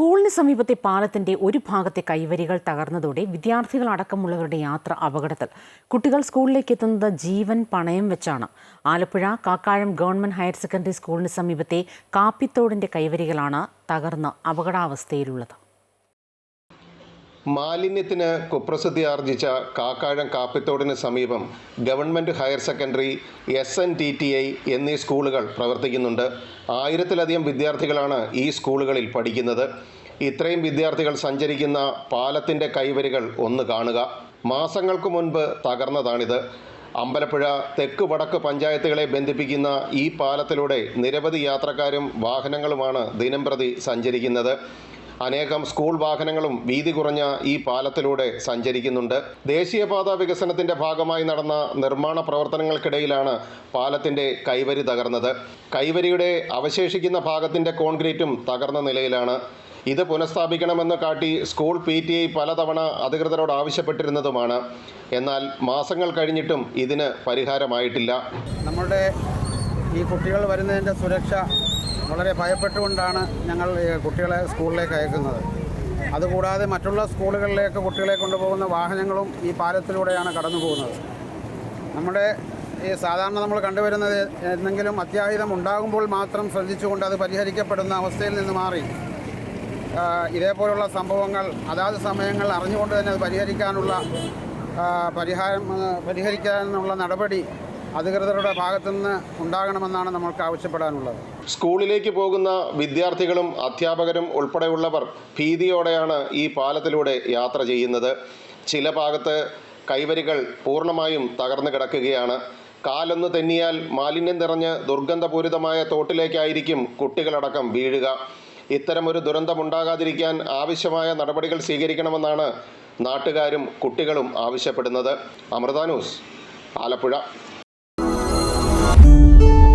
സ്കൂളിന് സമീപത്തെ പാലത്തിന്റെ ഒരു ഭാഗത്തെ കൈവരികൾ തകർന്നതോടെ വിദ്യാർത്ഥികൾ അടക്കമുള്ളവരുടെ യാത്ര അപകടത്തിൽ. കുട്ടികൾ സ്കൂളിലേക്ക് എത്തുന്നത് ജീവൻ പണയം വെച്ചാണ്. Alappuzha Kakkazham government higher secondary സ്കൂളിന് സമീപത്തെ കാപ്പിത്തോടിന്റെ കൈവരികളാണ് തകർന്ന് അപകടാവസ്ഥയിലുള്ളത്. മാലിന്യത്തിന് കുപ്രസിദ്ധി ആർജിച്ച കാക്കാഴം കാപ്പിത്തോടിന് സമീപം government higher secondary S N T T I എന്നീ സ്കൂളുകൾ പ്രവർത്തിക്കുന്നുണ്ട്. ആയിരത്തിലധികം വിദ്യാർത്ഥികളാണ് ഈ സ്കൂളുകളിൽ പഠിക്കുന്നത്. ഇത്രയും വിദ്യാർത്ഥികൾ സഞ്ചരിക്കുന്ന പാലത്തിന്റെ കൈവരികൾ ഒന്ന് കാണുക. മാസങ്ങൾക്ക് മുൻപ് തകർന്നതാണിത്. അമ്പലപ്പുഴ തെക്ക് വടക്ക് പഞ്ചായത്തുകളെ ബന്ധിപ്പിക്കുന്ന ഈ പാലത്തിലൂടെ നിരവധി യാത്രക്കാരും വാഹനങ്ങളുമാണ് ദിനംപ്രതി സഞ്ചരിക്കുന്നത്. അനേകം സ്കൂൾ വാഹനങ്ങളും വീതി കുറഞ്ഞ ഈ പാലത്തിലൂടെ സഞ്ചരിക്കുന്നുണ്ട്. ദേശീയപാത വികസനത്തിന്റെ ഭാഗമായി നടന്ന നിർമ്മാണ പ്രവർത്തനങ്ങൾക്കിടയിലാണ് പാലത്തിന്റെ കൈവരി തകർന്നത്. കൈവരിയുടെ അവശേഷിക്കുന്ന ഭാഗത്തിന്റെ കോൺക്രീറ്റും തകർന്ന നിലയിലാണ്. ഇത് പുനഃസ്ഥാപിക്കണമെന്ന് കാട്ടി സ്കൂൾ പി ടി ഐ പലതവണ അധികൃതരോട് ആവശ്യപ്പെട്ടിരുന്നതുമാണ്. എന്നാൽ മാസങ്ങൾ കഴിഞ്ഞിട്ടും ഇതിന് പരിഹാരമായിട്ടില്ല. നമ്മുടെ ഈ കുട്ടികൾ വരുന്നതിന്റെ സുരക്ഷ വളരെ ഭയപ്പെട്ടുകൊണ്ടാണ് ഞങ്ങൾ കുട്ടികളെ സ്കൂളിലേക്ക് അയക്കുന്നത്. അതുകൂടാതെ മറ്റുള്ള സ്കൂളുകളിലേക്ക് കുട്ടികളെ കൊണ്ടുപോകുന്ന വാഹനങ്ങളും ഈ പാലത്തിലൂടെയാണ് കടന്നു പോകുന്നത് നമ്മുടെ ഈ സാധാരണ നമ്മൾ കണ്ടുവരുന്നത് എന്തെങ്കിലും അത്യാഹിതം ഉണ്ടാകുമ്പോൾ മാത്രം ശ്രദ്ധിച്ചുകൊണ്ട് അത് പരിഹരിക്കപ്പെടുന്ന അവസ്ഥയിൽ നിന്ന് മാറി. ഇതേപോലുള്ള സംഭവങ്ങൾ അതാത് സമയങ്ങൾ അറിഞ്ഞുകൊണ്ട് തന്നെ അത് പരിഹരിക്കാനുള്ള പരിഹാരം പരിഹരിക്കാനുള്ള നടപടി അധികൃതരുടെ ഭാഗത്തുനിന്ന് ഉണ്ടാകണമെന്നാണ് നമ്മൾക്ക് ആവശ്യപ്പെടാനുള്ളത്. സ്കൂളിലേക്ക് പോകുന്ന വിദ്യാർത്ഥികളും അധ്യാപകരും ഉൾപ്പെടെയുള്ളവർ ഭീതിയോടെയാണ് ഈ പാലത്തിലൂടെ യാത്ര ചെയ്യുന്നത്. ചില ഭാഗത്ത് കൈവരികൾ പൂർണമായും തകർന്നു കിടക്കുകയാണ്. കാലൊന്ന് തെന്നിയാൽ മാലിന്യം നിറഞ്ഞ് ദുർഗന്ധപൂരിതമായ തോട്ടിലേക്കായിരിക്കും കുട്ടികളടക്കം വീഴുക. ഇത്തരമൊരു ദുരന്തമുണ്ടാകാതിരിക്കാൻ ആവശ്യമായ നടപടികൾ സ്വീകരിക്കണമെന്നാണ് നാട്ടുകാരും കുട്ടികളും ആവശ്യപ്പെടുന്നത്. Amrita news Alappuzha. thank you